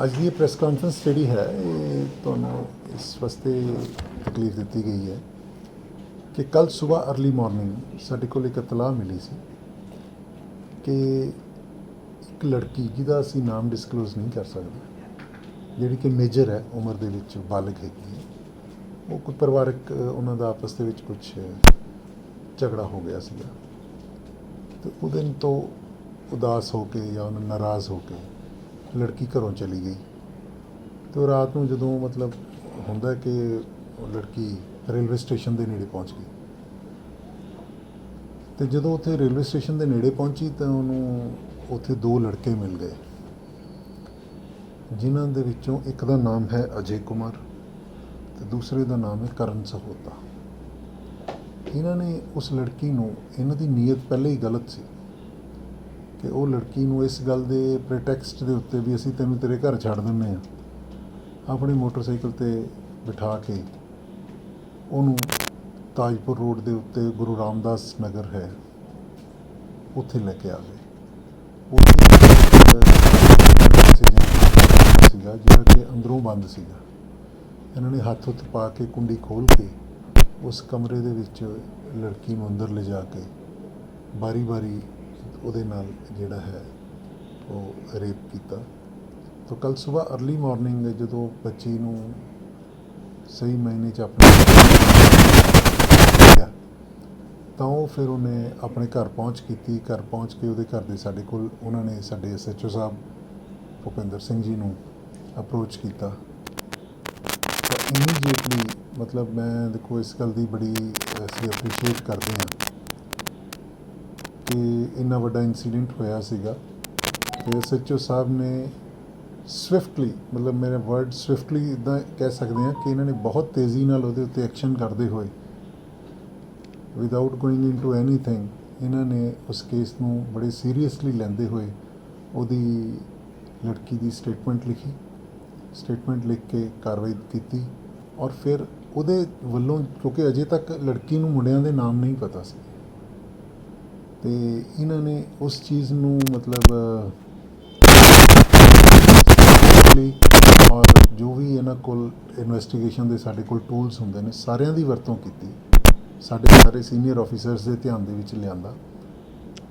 ਅੱਜ ਦੀ press conference ਜਿਹੜੀ ਹੈ, ਇਹ ਤੁਹਾਨੂੰ ਇਸ ਵਾਸਤੇ ਤਕਲੀਫ ਦਿੱਤੀ ਗਈ ਹੈ ਕਿ ਕੱਲ ਸਵੇਰ अर्ਲੀ ਮਾਰਨਿੰਗ ਸਾਡੇ ਕੋਲ ਇੱਕ ਇਤਲਾਹ ਮਿਲੀ ਸੀ ਕਿ ਇੱਕ ਲੜਕੀ ਜਿਹਦਾ ਅਸੀਂ ਨਾਮ ਡਿਸਕਲੋਜ਼ ਨਹੀਂ ਕਰ ਸਕਦੇ, ਜਿਹੜੀ ਕਿ ਮੇਜਰ ਹੈ, ਉਮਰ ਦੇ ਵਿੱਚ ਬਾਲਗ ਹੈਗੀ ਹੈ, ਉਹ ਕੋਈ ਪਰਿਵਾਰਕ, ਉਹਨਾਂ ਦਾ ਆਪਸ ਦੇ ਵਿੱਚ ਕੁਝ ਝਗੜਾ ਹੋ ਗਿਆ ਸੀਗਾ। ਤੇ ਉਹ ਦਿਨ ਤੋਂ ਉਦਾਸ ਹੋ ਕੇ ਜਾਂ ਉਹਨਾਂ ਨਾਰਾਜ਼ ਹੋ ਕੇ ਲੜਕੀ ਘਰੋਂ ਚਲੀ ਗਈ। ਤੇ ਉਹ ਰਾਤ ਨੂੰ ਜਦੋਂ ਮਤਲਬ ਹੁੰਦਾ ਕਿ ਲੜਕੀ ਰੇਲਵੇ ਸਟੇਸ਼ਨ ਦੇ ਨੇੜੇ ਪਹੁੰਚ ਗਈ। ਤੇ ਜਦੋਂ ਉੱਥੇ ਰੇਲਵੇ ਸਟੇਸ਼ਨ ਦੇ ਨੇੜੇ ਪਹੁੰਚੀ ਤਾਂ ਉਹਨੂੰ ਉੱਥੇ ਦੋ ਲੜਕੇ ਮਿਲ ਗਏ। ਜਿਨ੍ਹਾਂ ਦੇ ਵਿੱਚੋਂ ਇੱਕ ਦਾ ਨਾਮ ਹੈ ਅਜੇ ਕੁਮਾਰ ਤੇ ਦੂਸਰੇ ਦਾ ਨਾਮ ਹੈ ਕਰਨ ਸਹੋਤਾ। ਇਹਨਾਂ ਨੇ ਉਸ ਲੜਕੀ ਨੂੰ, ਇਹਨਾਂ ਦੀ ਨੀਅਤ ਪਹਿਲੇ ਹੀ ਗਲਤ ਸੀ। ਕਿ ਉਹ ਲੜਕੀ ਨੂੰ ਇਸ ਗੱਲ ਦੇ ਪ੍ਰੈਟੈਕਸਟ ਦੇ ਉੱਤੇ ਵੀ ਅਸੀਂ ਤੈਨੂੰ ਤੇਰੇ ਘਰ ਛੱਡ ਦਿੰਦੇ ਹਾਂ। ਆਪਣੇ ਮੋਟਰਸਾਈਕਲ ਤੇ ਬਿਠਾ ਕੇ ਉਹਨੂੰ ਤਾਜਪੁਰ ਰੋਡ ਦੇ ਉੱਤੇ ਗੁਰੂ ਰਾਮਦਾਸ ਨਗਰ ਹੈ। ਉੱਥੇ ਲੈ ਕੇ ਆ ਗਏ। ਉੱਥੇ ਸੀਗਾ ਜਿਹੜਾ ਕਿ ਅੰਦਰੋਂ ਬੰਦ ਸੀਗਾ। ਇਹਨਾਂ ਨੇ ਹੱਥ ਉੱਤੇ ਪਾ ਕੇ ਕੁੰਡੀ ਖੋਲ ਕੇ ਉਸ ਕਮਰੇ ਦੇ ਵਿੱਚ ਲੜਕੀ ਨੂੰ ਅੰਦਰ ਲਿਜਾ ਕੇ ਬਾਰੀ-ਬਾਰੀ ਉਹਦੇ ਨਾਲ ਜਿਹੜਾ ਹੈ ਉਹ ਰੇਪ ਕੀਤਾ। ਤਾਂ ਕੱਲ ਸਵੇਰ अर्ਲੀ ਮਾਰਨਿੰਗ ਜਦੋਂ ਬੱਚੀ ਨੂੰ ਸਹੀ ਮਾਇਨੇ ਚ ਆਪਣੇ ਤਾਂ ਉਹ ਫਿਰ ਉਹਨੇ ਆਪਣੇ ਘਰ ਪਹੁੰਚ ਕੀਤੀ। ਘਰ ਪਹੁੰਚ ਕੇ ਉਹਦੇ ਘਰ ਦੇ ਸਾਡੇ ਕੋਲ ਉਹਨਾਂ ਨੇ ਸਾਡੇ ਐਸਐਚਓ ਸਾਹਿਬ ਭੁਪਿੰਦਰ ਸਿੰਘ ਜੀ ਨੂੰ ਅਪਰੋਚ ਕੀਤਾ। ਤਾਂ ਇਮੀਡੀਏਟਲੀ ਮਤਲਬ ਮੈਂ ਦੇਖੋ ਇਸ ਗੱਲ ਦੀ ਬੜੀ, ਅਸੀਂ ਅਪਰੀਸ਼ੀਏਟ ਕਰਦੇ ਹਾਂ ਕਿ ਇੰਨਾ ਵੱਡਾ ਇਨਸੀਡੈਂਟ ਹੋਇਆ ਸੀਗਾ। ਤੇ ਐਸਐਚਓ ਸਾਹਿਬ ਨੇ ਸਵਿਫਟਲੀ ਮਤਲਬ ਮੇਰੇ ਵਰਡ ਸਵਿਫਟਲੀ ਇਦਾਂ ਕਹਿ ਸਕਦੇ ਹਾਂ ਕਿ ਇਹਨਾਂ ਨੇ ਬਹੁਤ ਤੇਜ਼ੀ ਨਾਲ ਉਹਦੇ ਉੱਤੇ ਐਕਸ਼ਨ ਕਰਦੇ ਹੋਏ ਵਿਦਆਊਟ ਗੋਇੰਗ ਇਨਟੂ ਐਨੀਥਿੰਗ ਇਹਨਾਂ ਨੇ ਉਸ ਕੇਸ ਨੂੰ ਬੜੇ ਸੀਰੀਅਸਲੀ ਲੈਂਦੇ ਹੋਏ ਉਹਦੀ ਲੜਕੀ ਦੀ ਸਟੇਟਮੈਂਟ ਲਿਖੀ। ਸਟੇਟਮੈਂਟ ਲਿਖ ਕੇ ਕਾਰਵਾਈ ਕੀਤੀ ਔਰ ਫਿਰ ਉਹਦੇ ਵੱਲੋਂ, ਕਿਉਂਕਿ ਅਜੇ ਤੱਕ ਲੜਕੀ ਨੂੰ ਮੁੰਡਿਆਂ ਦੇ ਨਾਮ ਨਹੀਂ ਪਤਾ ਸੀ। ਤੇ ਇਹਨਾਂ ਨੇ ਉਸ ਚੀਜ਼ ਨੂੰ ਮਤਲਬ ਲਈ ਔਰ ਜੋ ਵੀ ਇਹਨਾਂ ਕੋਲ ਇਨਵੈਸਟੀਗੇਸ਼ਨ ਦੇ ਸਾਡੇ ਕੋਲ ਟੂਲਸ ਹੁੰਦੇ ਨੇ, ਸਾਰਿਆਂ ਦੀ ਵਰਤੋਂ ਕੀਤੀ। ਸਾਡੇ ਸਾਰੇ ਸੀਨੀਅਰ ਆਫੀਸਰਸ ਦੇ ਧਿਆਨ ਦੇ ਵਿੱਚ ਲਿਆਂਦਾ।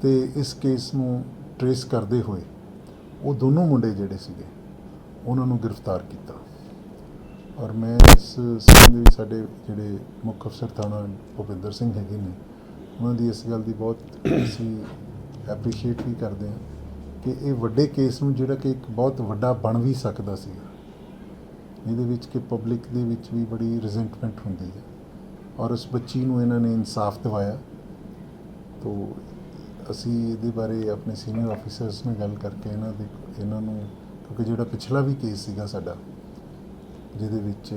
ਤੇ ਇਸ ਕੇਸ ਨੂੰ ਟਰੇਸ ਕਰਦੇ ਹੋਏ ਉਹ ਦੋਨੋਂ ਮੁੰਡੇ ਜਿਹੜੇ ਸੀਗੇ, ਉਹਨਾਂ ਨੂੰ ਗ੍ਰਿਫਤਾਰ ਕੀਤਾ। ਔਰ ਮੈਂ ਇਸ ਸੰਬੰਧ ਵਿੱਚ ਸਾਡੇ ਜਿਹੜੇ ਮੁੱਖ ਅਫਸਰ ਥਾਣਾ ਭੁਪਿੰਦਰ ਸਿੰਘ ਹੈਗੇ ਨੇ ਉਹਨਾਂ ਦੀ ਇਸ ਗੱਲ ਦੀ ਬਹੁਤ ਅਸੀਂ ਐਪਰੀਸ਼ੀਏਟ ਵੀ ਕਰਦੇ ਹਾਂ ਕਿ ਇਹ ਵੱਡੇ ਕੇਸ ਨੂੰ ਜਿਹੜਾ ਕਿ ਇੱਕ ਬਹੁਤ ਵੱਡਾ ਬਣ ਵੀ ਸਕਦਾ ਸੀਗਾ ਇਹਦੇ ਵਿੱਚ ਕਿ ਪਬਲਿਕ ਦੇ ਵਿੱਚ ਵੀ ਬੜੀ ਰਿਜ਼ੈਂਟਮੈਂਟ ਹੁੰਦੀ ਹੈ ਔਰ ਉਸ ਬੱਚੀ ਨੂੰ ਇਹਨਾਂ ਨੇ ਇਨਸਾਫ ਦਿਵਾਇਆ। ਤੋ ਅਸੀਂ ਇਹਦੇ ਬਾਰੇ ਆਪਣੇ ਸੀਨੀਅਰ ਆਫੀਸਰਸ ਨਾਲ ਗੱਲ ਕਰਕੇ ਇਹਨਾਂ ਦੇ, ਇਹਨਾਂ ਨੂੰ ਕਿਉਂਕਿ ਜਿਹੜਾ ਪਿਛਲਾ ਵੀ ਕੇਸ ਸੀਗਾ ਸਾਡਾ, ਜਿਹਦੇ ਵਿੱਚ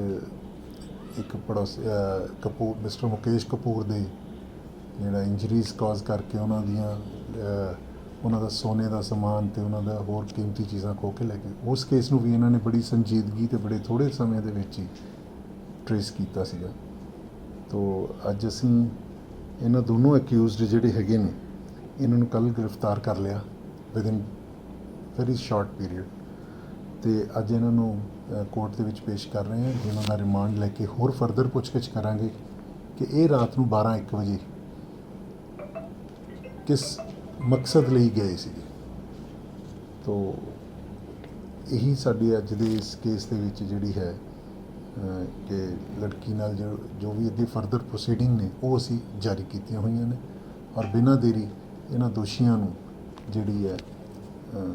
ਇੱਕ ਪੜੋਸ ਕਪੂਰ ਮਿਸਟਰ ਮੁਕੇਸ਼ ਕਪੂਰ ਦੇ ਜਿਹੜਾ ਇੰਜਰੀਜ਼ ਕਾਜ਼ ਕਰਕੇ ਉਹਨਾਂ ਦੀਆਂ ਉਹਨਾਂ ਦਾ ਸੋਨੇ ਦਾ ਸਮਾਨ ਤੇ ਉਹਨਾਂ ਦਾ ਹੋਰ ਕੀਮਤੀ ਚੀਜ਼ਾਂ ਖੋਹ ਕੇ ਲੈ ਗਏ ਉਸ ਕੇਸ ਨੂੰ ਵੀ ਇਹਨਾਂ ਨੇ ਬੜੀ ਸੰਜੀਦਗੀ ਤੇ ਬੜੇ ਥੋੜੇ ਸਮੇਂ ਦੇ ਵਿੱਚ ਹੀ ਟਰੇਸ ਕੀਤਾ ਸੀਗਾ। ਤੋ ਅੱਜ ਅਸੀਂ ਇਹਨਾਂ ਦੋਨੋਂ ਅਕਿਊਜ਼ਡ ਜਿਹੜੇ ਹੈਗੇ ਨੇ, ਇਹਨਾਂ ਨੂੰ ਕੱਲ ਗ੍ਰਿਫਤਾਰ ਕਰ ਲਿਆ ਵਿਦਿਨ ਵੈਰੀ ਸ਼ਾਰਟ ਪੀਰੀਅਡ ਤੇ ਅੱਜ ਇਹਨਾਂ ਨੂੰ ਕੋਰਟ ਦੇ ਵਿੱਚ ਪੇਸ਼ ਕਰ ਰਹੇ ਹਾਂ, ਜਿਨ੍ਹਾਂ ਦਾ ਰਿਮਾਂਡ ਲੈ ਕੇ ਹੋਰ ਫਰਦਰ ਪੁੱਛਗਿੱਛ ਕਰਾਂਗੇ ਕਿ ਇਹ ਰਾਤ ਨੂੰ 12 1 ਵਜੇ ਕਿਸ ਮਕਸਦ ਲਈ ਗਏ ਸੀ ਤੋ ਇਹੀ ਸਾਡੀ ਅੱਜ ਦੇ ਇਸ ਕੇਸ ਦੇ ਵਿੱਚ ਜਿਹੜੀ ਹੈ ਕਿ ਲੜਕੀ ਨਾਲ ਜੋ ਵੀ ਅੱਗੇ ਫਰਦਰ ਪ੍ਰੋਸੀਡਿੰਗ ਨੇ ਉਹ ਅਸੀਂ ਜਾਰੀ ਕੀਤੀਆਂ ਹੋਈਆਂ ਨੇ ਔਰ ਬਿਨਾਂ ਦੇਰੀ ਇਹਨਾਂ ਦੋਸ਼ੀਆਂ ਨੂੰ ਜਿਹੜੀ ਹੈ ਅਹ,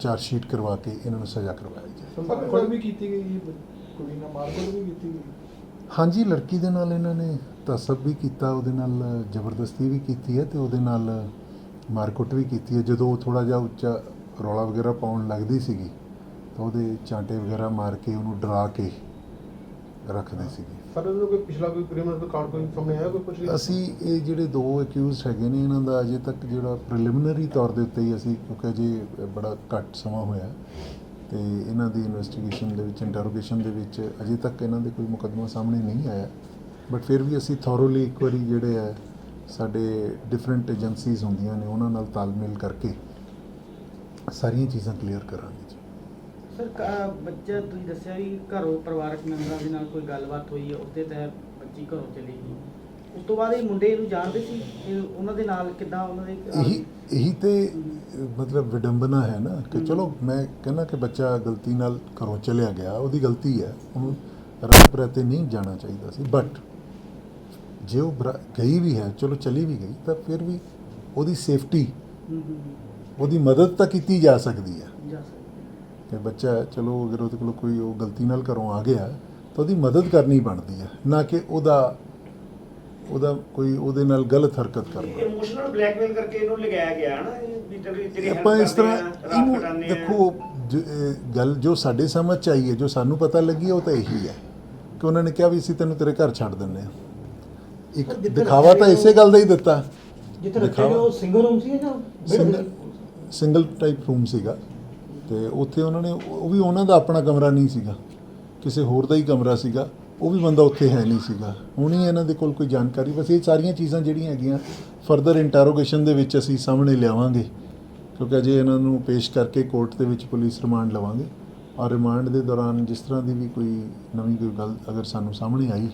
ਚਾਰਜ ਸ਼ੀਟ ਕਰਵਾ ਕੇ ਇਹਨਾਂ ਨੂੰ ਸਜ਼ਾ ਕਰਵਾਈ ਜਾਏ। ਸੰਪਰਕ ਵੀ ਕੀਤੀ ਗਈ ਕੁੜੀ ਨਾਲ ਮਾਰਕੁੱਟ ਵੀ ਕੀਤੀ ਗਈ। ਹਾਂਜੀ ਲੜਕੀ ਦੇ ਨਾਲ ਇਹਨਾਂ ਨੇ ਤਸਬ ਵੀ ਕੀਤਾ ਉਹਦੇ ਨਾਲ ਜ਼ਬਰਦਸਤੀ ਵੀ ਕੀਤੀ ਹੈ ਤੇ ਉਹਦੇ ਨਾਲ ਮਾਰਕੁੱਟ ਵੀ ਕੀਤੀ ਹੈ। ਜਦੋਂ ਉਹ ਥੋੜਾ ਜਿਹਾ ਉੱਚਾ ਰੌਲਾ ਵਗੈਰਾ ਪਾਉਣ ਲੱਗਦੀ ਸੀਗੀ ਤਾਂ ਉਹਦੇ ਚਾਂਟੇ ਵਗੈਰਾ ਮਾਰ ਕੇ ਉਹਨੂੰ ਡਰਾ ਕੇ ਰੱਖਦੇ ਸੀਗੇ। ਸਰ ਇਹਦਾ ਕੋਈ ਪਿਛਲਾ ਕੋਈ ਕ੍ਰਿਮੀਨਲ ਰਿਕਾਰਡ ਕੋਈ ਸਾਹਮਣੇ ਆਇਆ ਕੋਈ ਪੁੱਛ ਅਸੀਂ ਇਹ ਜਿਹੜੇ ਦੋ ਅਕਿਊਜ਼ਡ ਹੈਗੇ ਨੇ ਇਹਨਾਂ ਦਾ ਅਜੇ ਤੱਕ ਜਿਹੜਾ ਪ੍ਰੀਲਿਮਿਨਰੀ ਤੌਰ ਦੇ ਉੱਤੇ ਹੀ ਅਸੀਂ ਕਿਉਂਕਿ ਅਜੇ ਬੜਾ ਘੱਟ ਸਮਾਂ ਹੋਇਆ। ਅਤੇ ਇਹਨਾਂ ਦੀ ਇਨਵੈਸਟੀਗੇਸ਼ਨ ਦੇ ਵਿੱਚ ਇੰਟਰੋਗੇਸ਼ਨ ਦੇ ਵਿੱਚ ਅਜੇ ਤੱਕ ਇਹਨਾਂ ਦੇ ਕੋਈ ਮੁਕੱਦਮਾ ਸਾਹਮਣੇ ਨਹੀਂ ਆਇਆ। ਬਟ ਫਿਰ ਵੀ ਅਸੀਂ ਥੋਰੋਲੀ ਇੱਕ ਵਾਰੀ ਜਿਹੜੇ ਹੈ ਸਾਡੇ ਡਿਫਰੈਂਟ ਏਜੰਸੀਜ਼ ਹੁੰਦੀਆਂ ਨੇ, ਉਹਨਾਂ ਨਾਲ ਤਾਲਮੇਲ ਕਰਕੇ ਸਾਰੀਆਂ ਚੀਜ਼ਾਂ ਕਲੀਅਰ ਕਰਾਂਗੇ ਜੀ। ਸਰ, ਕ- ਬੱਚਾ ਤੁਸੀਂ ਦੱਸਿਆ ਵੀ ਘਰੋਂ ਪਰਿਵਾਰਕ ਮੈਂਬਰਾਂ ਦੇ ਨਾਲ ਕੋਈ ਗੱਲਬਾਤ ਹੋਈ ਹੈ ਉਸਦੇ ਤਹਿਤ ਬੱਚੀ ਘਰੋਂ ਚਲੀ ਗਈ। ਉਸ ਤੋਂ ਬਾਅਦ ਇਹ ਮੁੰਡੇ ਨੂੰ ਜਾਣਦੇ ਸੀ ਇਹ ਉਹਨਾਂ ਦੇ ਨਾਲ ਕਿੱਦਾਂ ਉਹਨਾਂ ਦੇ ਇਹੀ ਇਹੀ ਤੇ ਮਤਲਬ ਵਿਡੰਬਨਾ ਹੈ ਨਾ ਕਿ। ਚਲੋ ਮੈਂ ਕਹਿੰਦਾ ਕਿ ਬੱਚਾ ਗਲਤੀ ਨਾਲ ਘਰੋਂ ਚਲਿਆ ਗਿਆ ਉਹਦੀ ਗਲਤੀ ਹੈ ਉਹਨੂੰ ਨਹੀਂ ਜਾਣਾ ਚਾਹੀਦਾ ਸੀ ਬਟ ਜੇ ਉਹ ਗਈ ਵੀ ਹੈ ਚਲੋ ਚਲੀ ਵੀ ਗਈ ਤਾਂ ਫਿਰ ਵੀ ਉਹਦੀ ਸੇਫਟੀ ਉਹਦੀ ਮਦਦ ਤਾਂ ਕੀਤੀ ਜਾ ਸਕਦੀ ਹੈ ਕਿ ਬੱਚਾ ਚਲੋ ਅਗਰ ਉਹਦੇ ਕੋਲ ਕੋਈ ਉਹ ਗਲਤੀ ਨਾਲ ਘਰੋਂ ਆ ਗਿਆ ਤਾਂ ਉਹਦੀ ਮਦਦ ਕਰਨੀ ਬਣਦੀ ਹੈ ਨਾ ਕਿ ਉਹਦਾ ਉਹਦਾ ਕੋਈ ਉਹਦੇ ਨਾਲ ਗਲਤ ਹਰਕਤ ਕਰਨਾ। ਇਮੋਸ਼ਨਲ ਬਲੈਕਮੇਲ ਕਰਕੇ ਇਹਨੂੰ ਲਗਾਇਆ ਗਿਆ ਨਾ ਵੀ ਤੇਰੀ ਆਪਾਂ ਇਸ ਕਰਦੇ ਤਰ੍ਹਾਂ ਆ, ਇਹਨੂੰ ਆ। ਦੇਖੋ ਗੱਲ ਜੋ ਸਾਡੇ ਸਮਝ ਚ ਆਈ ਹੈ ਜੋ ਸਾਨੂੰ ਪਤਾ ਲੱਗੀ ਉਹ ਤਾਂ ਇਹੀ ਹੈ ਕਿ ਉਹਨਾਂ ਨੇ ਕਿਹਾ ਵੀ ਅਸੀਂ ਤੈਨੂੰ ਤੇਰੇ ਘਰ ਛੱਡ ਦਿੰਦੇ ਹਾਂ। ਇੱਕ ਦਿਖਾਵਾ ਤਾਂ ਇਸੇ ਗੱਲ ਦਾ ਹੀ ਦਿੱਤਾ। ਜਿੱਥੇ ਰੱਖੇ ਉਹ ਸਿੰਗਲ ਰੂਮ ਸੀ ਜਾਂ ਸਿੰਗਲ ਸਿੰਗਲ ਟਾਈਪ ਰੂਮ ਸੀਗਾ। ਤੇ ਉੱਥੇ ਉਹਨਾਂ ਨੇ ਉਹ ਵੀ ਉਹਨਾਂ ਦਾ ਆਪਣਾ ਕਮਰਾ ਨਹੀਂ ਸੀਗਾ। ਕਿਸੇ ਹੋਰ ਦਾ ਹੀ ਕਮਰਾ ਸੀਗਾ। ਉਹ ਵੀ ਬੰਦਾ ਉੱਥੇ ਹੈ ਨਹੀਂ ਸੀਗਾ। ਹੁਣ ਹੀ ਇਹਨਾਂ ਦੇ ਕੋਲ ਕੋਈ ਜਾਣਕਾਰੀ ਬਸ ਇਹ ਸਾਰੀਆਂ ਚੀਜ਼ਾਂ ਜਿਹੜੀਆਂ ਹੈਗੀਆਂ ਫਰਦਰ ਇੰਟਰੋਗੇਸ਼ਨ ਦੇ ਵਿੱਚ ਅਸੀਂ ਸਾਹਮਣੇ ਲਿਆਵਾਂਗੇ। ਕਿਉਂਕਿ ਅਜੇ ਇਹਨਾਂ ਨੂੰ ਪੇਸ਼ ਕਰਕੇ ਕੋਰਟ ਦੇ ਵਿੱਚ ਪੁਲਿਸ ਰਿਮਾਂਡ ਲਵਾਂਗੇ। ਔਰ ਰਿਮਾਂਡ ਦੇ ਦੌਰਾਨ ਜਿਸ ਤਰ੍ਹਾਂ ਦੀ ਵੀ ਕੋਈ ਨਵੀਂ ਕੋਈ ਗੱਲ ਅਗਰ ਸਾਨੂੰ ਸਾਹਮਣੇ ਆਈ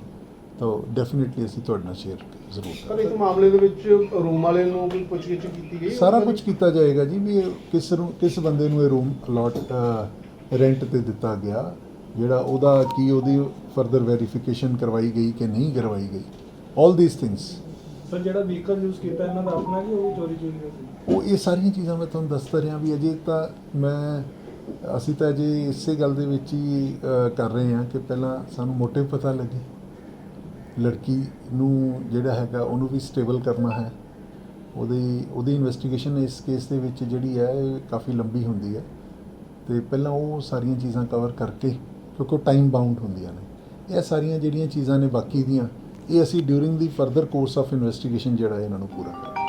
ਤਾਂ ਡੈਫੀਨਿਟਲੀ ਅਸੀਂ ਤੁਹਾਡੇ ਨਾਲ ਸ਼ੇਅਰ ਜ਼ਰੂਰ ਕਰਾਂਗੇ ਇਸ ਮਾਮਲੇ ਦੇ ਵਿੱਚ ਰੂਮ ਵਾਲੇ ਨੂੰ ਕੋਈ ਪੁੱਛਗਿੱਛ ਕੀਤੀ ਗਈ? ਸਾਰਾ ਕੁਝ ਕੀਤਾ ਜਾਏਗਾ ਜੀ ਵੀ ਕਿਸ ਨੂੰ ਕਿਸ ਬੰਦੇ ਨੂੰ ਇਹ ਰੂਮ ਅਲਾਟ ਰੈਂਟ ਤੇ ਦਿੱਤਾ ਗਿਆ। ਜਿਹੜਾ ਉਹਦਾ ਕੀ ਉਹਦੀ ਫਰਦਰ ਵੈਰੀਫਿਕੇਸ਼ਨ ਕਰਵਾਈ ਗਈ ਕਿ ਨਹੀਂ ਕਰਵਾਈ ਗਈ। 올 ਥੀਸ ਥਿੰਗਸ ਸਰ ਜਿਹੜਾ ਵਹੀਕਲ ਯੂਜ਼ ਕੀਤਾ ਇਹਨਾਂ ਦਾ ਆਪਣਾ ਕਿ ਉਹ ਵੀ ਚੋਰੀ ਚੋਰੀ ਉਹ ਇਹ ਸਾਰੀਆਂ ਚੀਜ਼ਾਂ ਮੈਂ ਤੁਹਾਨੂੰ ਦੱਸਦਾ ਰਿਹਾ ਵੀ ਅਜੇ ਤਾਂ ਮੈਂ ਅਸੀਂ ਤਾਂ ਅਜੇ ਇਸੇ ਗੱਲ ਦੇ ਵਿੱਚ ਹੀ ਅ, ਕਰ ਰਹੇ ਹਾਂ ਕਿ ਪਹਿਲਾਂ ਸਾਨੂੰ ਮੋਟਿਵ ਪਤਾ ਲੱਗੇ। ਲੜਕੀ ਨੂੰ ਜਿਹੜਾ ਹੈਗਾ ਉਹਨੂੰ ਵੀ ਸਟੇਬਲ ਕਰਨਾ ਹੈ। ਉਹਦੀ ਉਹਦੀ ਇਨਵੈਸਟੀਗੇਸ਼ਨ ਇਸ ਕੇਸ ਦੇ ਵਿੱਚ ਜਿਹੜੀ ਹੈ ਇਹ ਕਾਫੀ ਲੰਬੀ ਹੁੰਦੀ ਹੈ। ਤੇ ਪਹਿਲਾਂ ਉਹ ਸਾਰੀਆਂ ਚੀਜ਼ਾਂ ਕਵਰ ਕਰਕੇ ਕਿਉਂਕਿ ਉਹ ਟਾਈਮ ਬਾਉਂਡ ਹੁੰਦੀਆਂ ਨੇ। ਇਹ ਸਾਰੀਆਂ ਜਿਹੜੀਆਂ ਚੀਜ਼ਾਂ ਨੇ ਬਾਕੀ ਦੀਆਂ, ਇਹ ਅਸੀਂ during the further course of investigation ਜਿਹੜਾ ਹੈ ਇਹਨਾਂ ਨੂੰ ਪੂਰਾ ਕਰਾਂਗੇ।